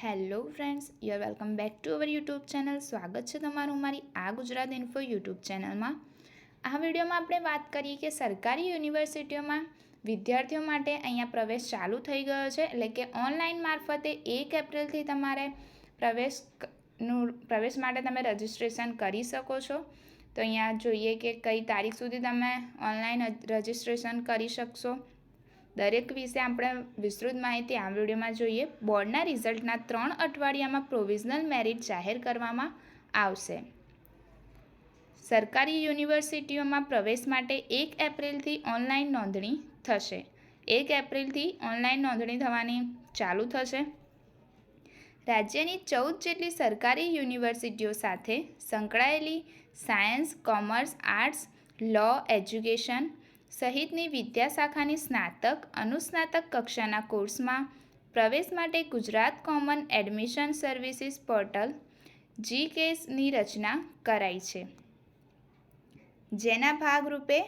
Hello friends you welcome back to our YouTube channel સ્વાગત છે તમારું મારી આ ગુજરાત ઇન્ફો યુટ્યુબ ચેનલમાં આ વિડીયોમાં આપણે વાત કરીએ કે સરકારી યુનિવર્સિટીઓમાં વિદ્યાર્થીઓ માટે અહીંયા પ્રવેશ ચાલુ થઈ ગયો છે. એટલે કે ઓનલાઈન મારફતે એક એપ્રિલથી તમારે પ્રવેશનું પ્રવેશ માટે તમે રજિસ્ટ્રેશન કરી શકો છો. તો અહીંયા જોઈએ કે કઈ તારીખ સુધી તમે ઓનલાઈન રજિસ્ટ્રેશન કરી શકશો. દરેક વિશે આપણે વિસ્તૃત માહિતી આ વિડીયોમાં જોઈએ. બોર્ડના રિઝલ્ટના ત્રણ અઠવાડિયામાં પ્રોવિઝનલ મેરિટ જાહેર કરવામાં આવશે. સરકારી યુનિવર્સિટીઓમાં પ્રવેશ માટે એક એપ્રિલથી ઓનલાઈન નોંધણી થશે. એક એપ્રિલથી ઓનલાઈન નોંધણી થવાની ચાલુ થશે. રાજ્યની ચૌદ જેટલી સરકારી યુનિવર્સિટીઓ સાથે સંકળાયેલી science, commerce, arts, law, education સહિતની વિદ્યાશાખાની સ્નાતક, અનુસ્નાતક કક્ષાના કોર્સમાં પ્રવેશ માટે Gujarat common admission services portal G કેસની રચના કરાઈ છે. જેના ભાગરૂપે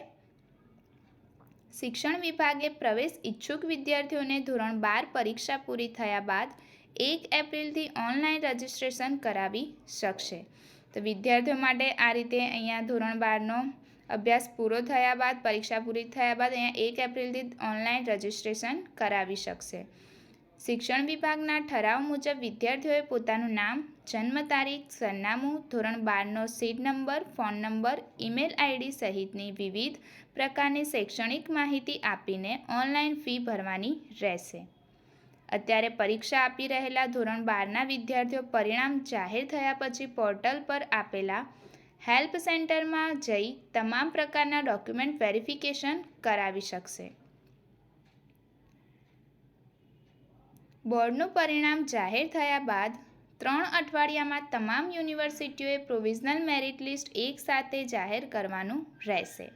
શિક્ષણ વિભાગે પ્રવેશ ઈચ્છુક વિદ્યાર્થીઓને ધોરણ બાર પરીક્ષા પૂરી થયા બાદ એક એપ્રિલથી ઓનલાઈન રજિસ્ટ્રેશન કરાવી શકશે. તો વિદ્યાર્થીઓ માટે આ રીતે અહીંયા ધોરણ બારનો અભ્યાસ પૂરો થયા બાદ, પરીક્ષા પૂરી થયા બાદ અહીંયા એક એપ્રિલથી ઓનલાઈન રજિસ્ટ્રેશન કરાવી શકશે. શિક્ષણ વિભાગના ઠરાવ મુજબ વિદ્યાર્થીઓએ પોતાનું નામ, જન્મ તારીખ, સરનામું, ધોરણ બારનો seat number, phone number email ID સહિતની વિવિધ પ્રકારની શૈક્ષણિક માહિતી આપીને ઓનલાઈન ફી ભરવાની રહેશે. અત્યારે પરીક્ષા આપી રહેલા ધોરણ બારના વિદ્યાર્થીઓ પરિણામ જાહેર થયા પછી પોર્ટલ પર આપેલા હેલ્પ સેન્ટરમાં જઈ તમામ પ્રકારના ડોક્યુમેન્ટ વેરિફિકેશન કરાવી શકશે. બોર્ડનું પરિણામ જાહેર થયા બાદ ત્રણ અઠવાડિયામાં તમામ યુનિવર્સિટીઓએ પ્રોવિઝનલ મેરિટ લિસ્ટ એક સાથે જાહેર કરવાનું રહેશે.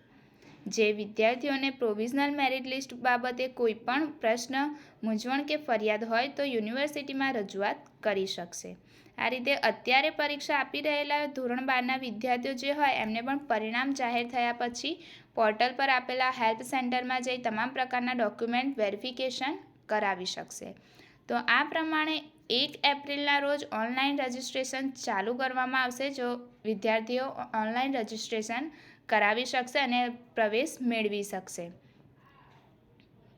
જે વિદ્યાર્થીઓને પ્રોવિઝનલ મેરિટ લિસ્ટ બાબતે કોઈ પણ પ્રશ્ન, મૂંઝવણ કે ફરિયાદ હોય તો યુનિવર્સિટીમાં રજૂઆત કરી શકશે. આ રીતે અત્યારે પરીક્ષા આપી રહેલા ધોરણ બારના વિદ્યાર્થીઓ જે હોય એમને પણ પરિણામ જાહેર થયા પછી પોર્ટલ પર આપેલા હેલ્પ સેન્ટરમાં જઈ તમામ પ્રકારના ડોક્યુમેન્ટ વેરિફિકેશન કરાવી શકશે. તો આ પ્રમાણે એક એપ્રિલના રોજ ઓનલાઈન રજિસ્ટ્રેશન ચાલુ કરવામાં આવશે. જો વિદ્યાર્થીઓ ઓનલાઈન રજિસ્ટ્રેશન કરાવી શકશે અને પ્રવેશ મેળવી શકશે.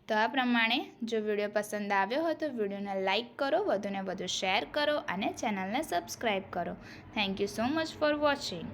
તો આ પ્રમાણે જો વીડિયો પસંદ આવ્યો હોય તો વિડીયોને લાઇક કરો, વધુને વધુ શેર કરો અને ચેનલને સબસ્ક્રાઈબ કરો. Thank you so much for watching.